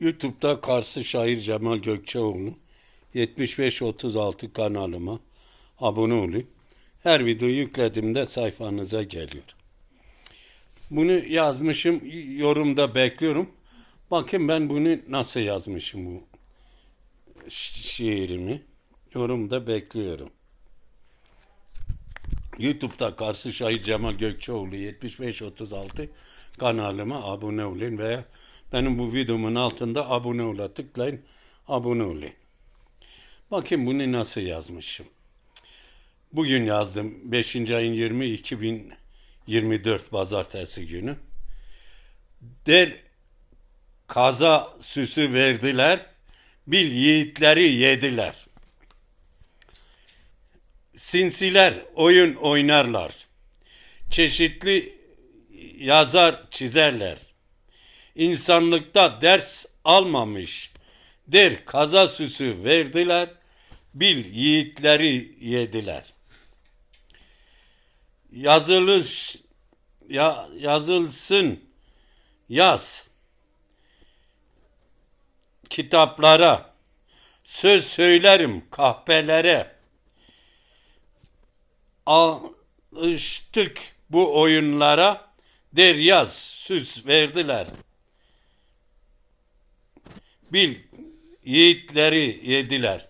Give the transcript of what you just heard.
YouTube'da Kars'ı şair Cemal Gökçeoğlu 7536 kanalıma abone olun. Her video yüklediğimde sayfanıza geliyor. Bunu yazmışım, yorumda bekliyorum. Bakın ben bunu nasıl yazmışım bu şi- şiirimi. Yorumda bekliyorum. YouTube'da Karşı Şahit Cemal Gökçeoğlu 7536 kanalıma abone olun veya benim bu videomun altında abone ola tıklayın abone olun. Bakın bunu nasıl yazmışım. Bugün yazdım 5. ayın 20 2024 pazartesi günü. Der kaza süsü verdiler, bil yiğitleri yediler. Sinsiler oyun oynarlar. Çeşitli yazar çizerler. İnsanlıkta ders almamış. Der kaza süsü verdiler. Bil yiğitleri yediler. Yazılış ya yazılsın yaz kitaplara söz söylerim kahpelere alıştık bu oyunlara der yaz süs verdiler. Bil yiğitleri yediler.